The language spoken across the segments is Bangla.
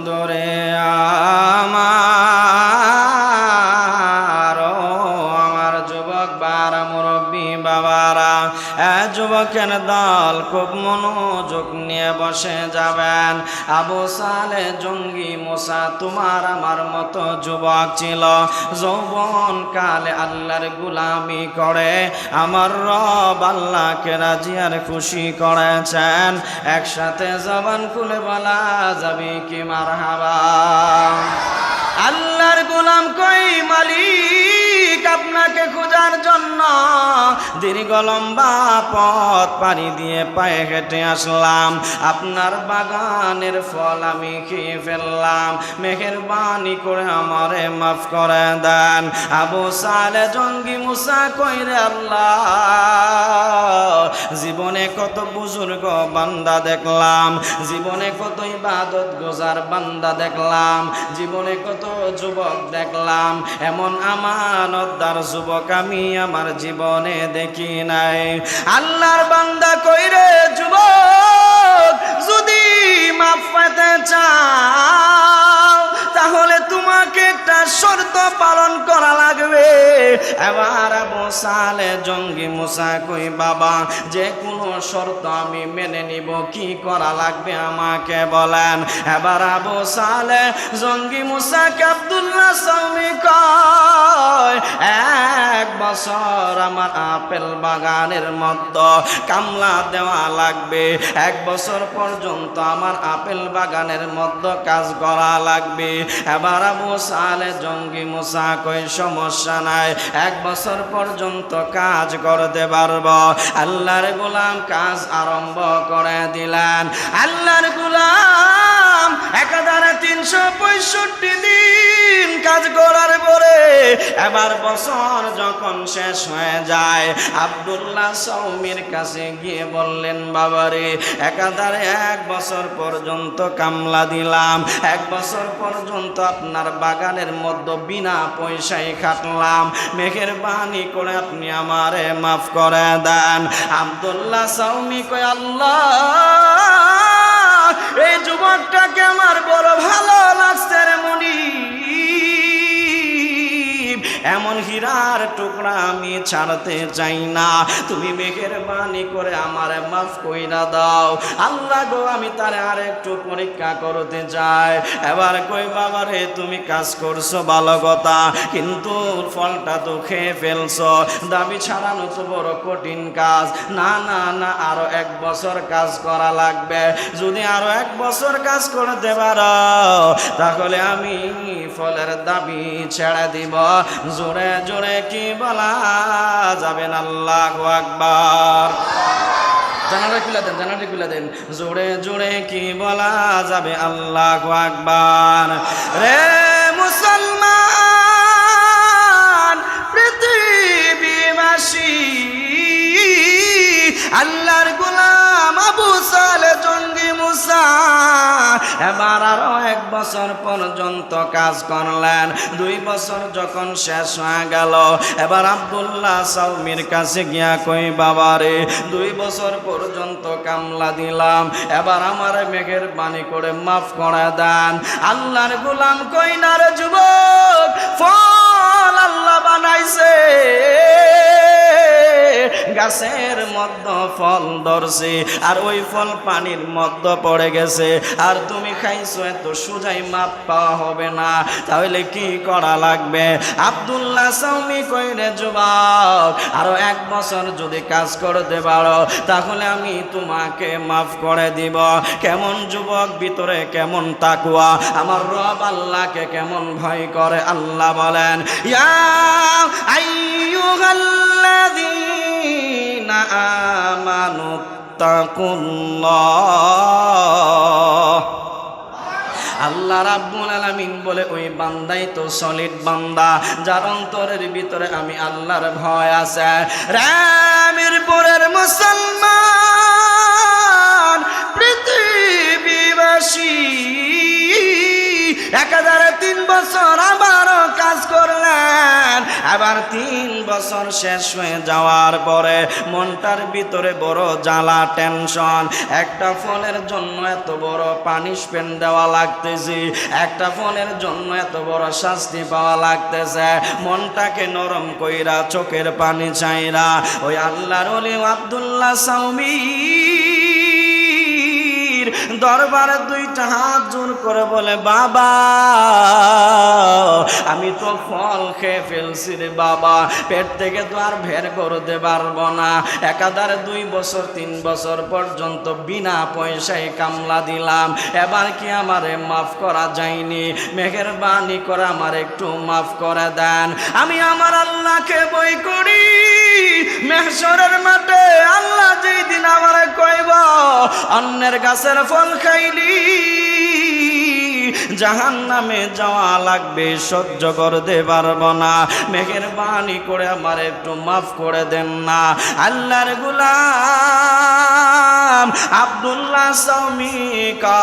বন্ধুরে আমার আমার যুবক বারা মুরব্বী বাবারা যুবকের দল খুব মনোযোগ নিয়ে বসে যাবেন। আবু সালে জঙ্গি মোসা তোমার আমার মতো যুবক ছিল। যৌবন কালে আল্লাহর গুলামি করে। আমার রব আল্লাহকে রাজি আর খুশি করেছেন। একসাথে জবান খুলে বলা যাবে কি মার হাবা আল্লাহর গোলাম কই মালিক? আপনাকে খোঁজার জন্য দীর্ঘ লম্বা পথ পাড়ি দিয়ে পায়ে হেঁটে আসলাম। আপনার বাগানের ফল আমি খেয়ে ফেললাম। মেঘের বাণী করে আমারে মাফ করে দেন। আবু সালে জঙ্গি মুসা কইরে, আল্লাহ, জীবনে কত বুজুর্গ বান্দা দেখলাম। জীবনে কত ইবাদত গোজার বান্দা দেখলাম। জীবনে কত যুবক দেখলাম। এমন আমানতদার যুবক, আমি আমার জীবনে দেখি নাই। আল্লাহর বান্দা কইরে যুবক? যদি মাফ পেতে চাও তাহলে তোমাকে একটা শর্ত পালন করা লাগবে। এবার আবু সালে জঙ্গি মুসা কই, বাবা, যে কোনো শর্ত আমি মেনে নিব, কি করা লাগবে আমাকে বলেন? এবার আবু সালে জঙ্গি মুসাকে আব্দুল্লাহ সৌমি কয়, এক বছর আমার আপেল বাগানের মধ্যে কামলা দেওয়া লাগবে। এক বছর পর্যন্ত আমার আপেল বাগানের মধ্যে কাজ করা লাগবে। এবার আবু সালে জঙ্গি মুসা কই সমস্যা নাই? এক বছর পর্যন্ত কাজ করতে পারব। আল্লাহর গোলাম কাজ আরম্ভ করে দিলেন। আল্লাহর গোলাম একাধারে তিনশো পঁয়ষট্টি দিন কাজ করার পরে এবার বছর যখন শেষ হয়ে যায়, আব্দুল্লাহ সৌমির কাছে গিয়ে বললেন, বাবারে, একাধারে এক বছর পর্যন্ত কামলা দিলাম। এক বছর পর্যন্ত আপনার বাগানের মধ্যে বিনা পয়সায় খাটলাম। মেঘের বাণী করে আপনি আমারে মাফ করে দেন। আব্দুল্লাহ সৌমি কয়, আল্লাহ, এই হীরার টুকরা আমি ছাড়তে চাই না। তুমি মেঘের বাণী করে আমার মাফ কইরা দাও। আল্লাহ গো, আমি তার আর একটু পরীক্ষা করতে চাই। এবার কই, বাবা রে, তুমি কাজ করছ ভালো কথা, কিন্তু ফলটা তো খেয়ে ফেলছো। দাবি ছাড়ানো তো বড় কঠিন কাজ। না না না, আরও এক বছর কাজ করা লাগবে। যদি আরও এক বছর কাজ করতে পারো, তাহলে আমি ফলের দাবি ছেড়ে দিব। জোরে জোরে কি বলা? যাবেন আল্লাহ আকবার। জানালা খুলে দেন জানালা খুলে দেন। জোরে জোরে কি বলা যাবে আল্লাহ আকবার? রে মুসলমান, পৃথিবীবাসী, আল্লাহর গোলাম আবু সালে জঙ্গি মুসা। এবার আরও এক বছর পর্যন্ত কাজ করলেন। দুই বছর যখন শেষ হয়ে গেল, এবার আব্দুল্লাহ সাউমির কাছে গিয়া কই বাবারে দুই বছর পর্যন্ত কামলা দিলাম। এবার আমার মেঘের বাণী করে মাফ করে দেন। আল্লাহর গুলাম কইনার যুবক, ফল গাছের মধ্যে ফল ধরছে, আর ওই ফল পানির মধ্যে পড়ে গেছে। আর তুমি খাইছো, এত সুজাই মাপ পাওয়া হবে না। তাহলে কি করা লাগবে? আব্দুল্লাহ সাউমি কইরে, যুবক, আরও এক বছর যদি কাজ করতে পারো, তাহলে আমি তোমাকে মাফ করে দিব। কেমন যুবক, ভিতরে কেমন তাকুয়া? আমার রব আল্লাহকে কেমন ভয় করে, আল্লাহ বলেন, ইয়া আল্লাহ রাব্বুল আলামিন বলে, ওই বান্দাই তো সলিড বান্দা, যার অন্তরের ভিতরে আমি আল্লাহর ভয় আছে। রামের পরের মুসলমান, পৃথিবীবাসী, এক হাজার তিন বছর দেন আবার তিন বছর শেষ হয়ে যাওয়ার পরে মনটার ভিতরে বড় জ্বালা, টেনশন। একটা ফোনের জন্য এত বড় পানিশমেন্ট দেওয়া লাগতেছে। একটা ফোনের জন্য এত বড় শাস্তি পাওয়া লাগতেছে। মনটাকে নরম কইরা, চোখের পানি চাইরা ওই আল্লাহর আব্দুল্লাহ সাউমি দরবারে দুইটা হাত জোর করে বলে, বাবা, আমি তো ফল খেয়ে ফেলছি রে বাবা, পেট থেকে তো আর ভের করতে পারব না। একাধারে দুই বছর, তিন বছর পর্যন্ত বিনা পয়সায় কামলা দিলাম, এবার কি আমারে মাফ করা যায়নি? মেঘের বাণী করে আমার একটু মাফ করে দেন। আমি আমার আল্লাহকে বই করি। মেহসরের মাঠে আল্লাহ যেই দিন আমার কইব, অন্যের গাছের ফল খাইলি জাহান নামে যাওয়া লাগবে, সহ্য করতে পারব না। মেঘের বাণী করে আমার একটু মাফ করে দেন না। আল্লাহর গুলাম আব্দুল্লাহ সৌমিকায়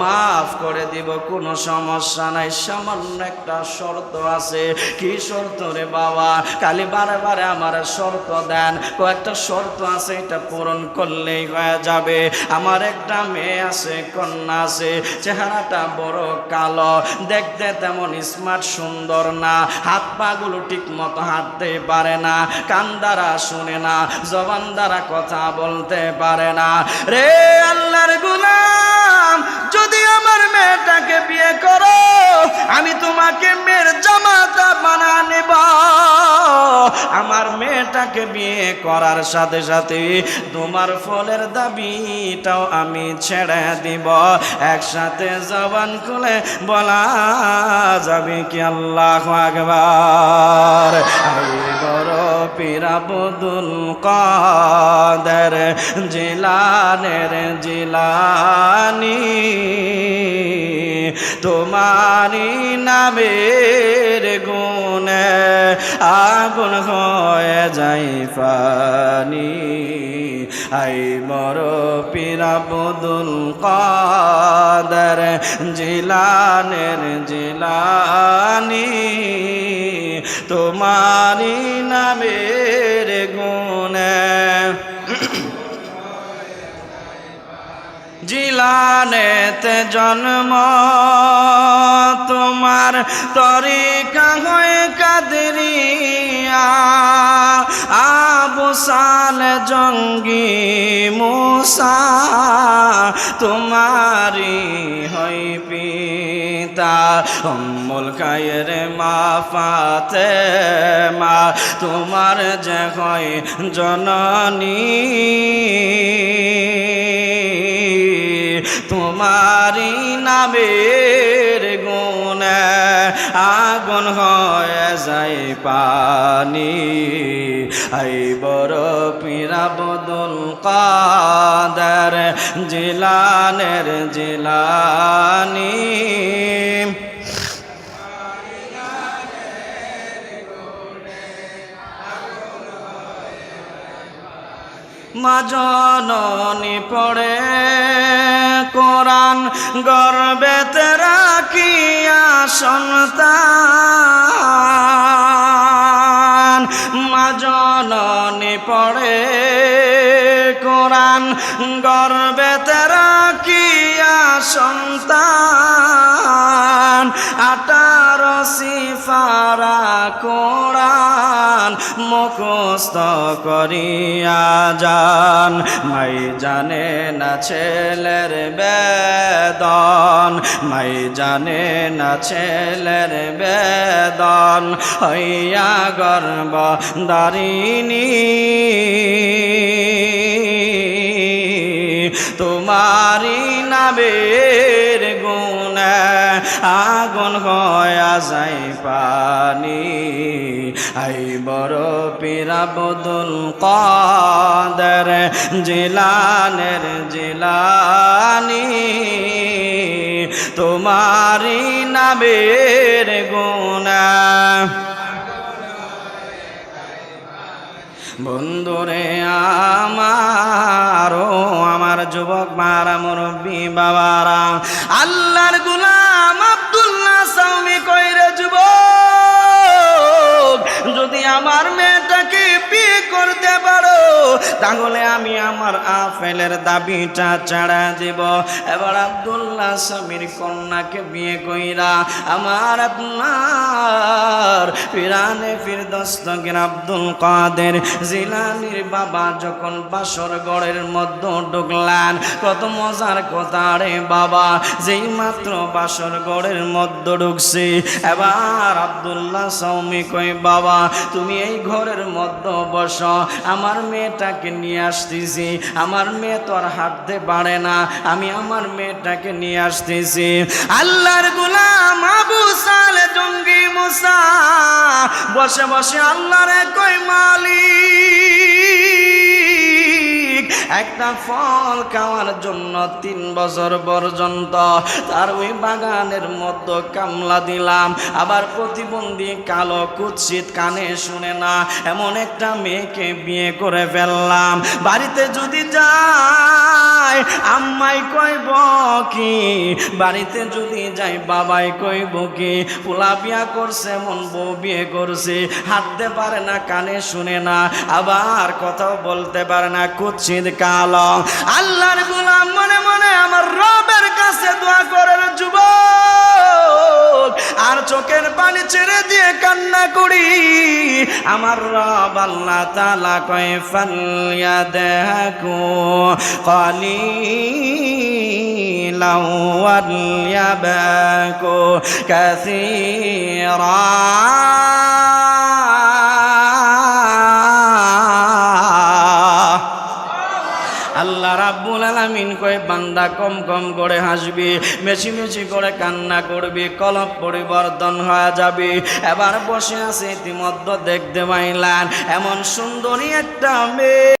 মাফ করে দিব, কোনো সমস্যা নাই। সামান্য একটা শর্ত আছে। কি শর্ত রে বাবা? কালি বারে বারে আমার শর্ত দেন। কয়েকটা শর্ত আছে, এটা পূরণ করলেই হয়ে যাবে। আমার একটা মেয়ে আছে, কন্যা আছে, চেহারাটা বড় কালো, দেখতে তেমন স্মার্ট, সুন্দর না। হাত পাগুলো ঠিক মতো হাঁটতে পারে না, কান দ্বারা শুনে না, জবান দ্বারা কথা বলতে পারে না। রে আল্লাহর গুলাম! যদি আমার মেয়েটাকে বিয়ে করো, আমি তোমাকে মেয়ের জামাতা বানা নেব। আমার মেয়েটাকে বিয়ে করার সাথে সাথে তোমার ফলের দাবিটাও আমি ছেড়ে দিব। একসাথে জবান খুলে বলা যাবে কি আল্লাহ আকবার? বড় পিরাবুদুল কাদের জিলানের জিলানি তোমারি নামের গুণে আগুন হয়ে যাই পানি। আই মর পিরাবুদুল কাদের, জিলানের জিলানি। তোমারি নামের গুণে জিলানেতে জন্ম, তোমার তরিকা হয়ে কাদরিয়া। আবু জঙ্গি মুসা তোমারি হই পিতা। অম্মুল কায়ের মা ফাতে মা তোমার যে হয় জননী। তোমারি নামের গুণে আগুন হয়ে যায় পানি। আই বড় পীরা বদল কাদের জিলানের জিলানি। মা জননী পড়ে। কোরআন গর্বেতে রাখিয়া সন্তান। মা জননী পড়ে। কোরআন গর্বেতে রাখিয়া সন্তান, আটারো সিফারা কোরআন মুখস্থ করিয়া যান। মাই জানে না ছেলের বেদন, মাই জানে না ছেলের বেদন, হইয়া গর্ব দারিণী তোমারি নামের গুণে, আগুন হয়া যাই পানি। আই বড় পীরা বদল কাদের, জিলানের জিলানি। তোমারি নামের গুণা। বন্ধুরে আমার যুবক মারা মুরব্বী বাবারা। আল্লাহর গুলাম আব্দুল্লাহ সামি কইরে যুবক যদি আমার মেয়েটাকে বিয়ে করতে পারো, তাহলে আমি আমার আফেলের দাবিটা ছাড়া দেব। এবার আব্দুল্লাহ স্বামীর কন্যাকে বিয়ে কইরা আমার আপনার ফিরানে ফিরদস্তগির আব্দুল কাদের জিলানির বাবা যখন বাসর গড়ের মধ্যে ঢুকলেন কত মজার কথা রে বাবা, যেই মাত্র বাসর গড়ের মধ্যে ঢুকছি, এবার আব্দুল্লাহ সৌমি কই বাবা, তুমি এই ঘরের মধ্যে বসো। আমার মেয়েটাকে নিয়ে আসতেছি। আমার মেয়ে তোর হাঁটতে পারে না। আমি আমার মেয়েটাকে নিয়ে আসতেছি। আল্লাহর গুলাম আবু সালে জঙ্গি মুসা, বসে বসে আল্লাহরে কই মালিক। একটা ফল খাওয়ার জন্য তিন বছর পর্যন্ত। তার ওই বাগানের মধ্যে কামলা দিলাম। আবার প্রতিবন্ধী কালো কুৎসিত কানে শুনে না, এমন একটা মেয়েকে বিয়ে করে ফেললাম। বাড়িতে যদি যাই আম্মাই কইব কি? বাড়িতে যদি যাই, বাবাই কইব কি? পোলা বিয়া করছে মন বউ বিয়ে করছে, হাঁটতে পারে না, কানে শুনে না, আবার কথাও বলতে পারে না, কুৎসিত কালো আল্লাহর গোলাম মনে মনে আমার রবের কাছে দোয়া করেন যুবক আর চোখের পানি ছেড়ে দিয়ে কান্না করি আমার রব আল্লাহ তালা কয় ফালিয়া দেখো قليلا وليبكوا كثيرا আলামিন কয়ে বান্দা কম কম করে হাসবি, মেছি মেছি করে কান্না করবি, কলম পরিবর্তন হয়ে যাবি। এবার বসে আছে ইতিমধ্যে দেখতে পাইলাম, এমন সুন্দরী একটা মেয়ে।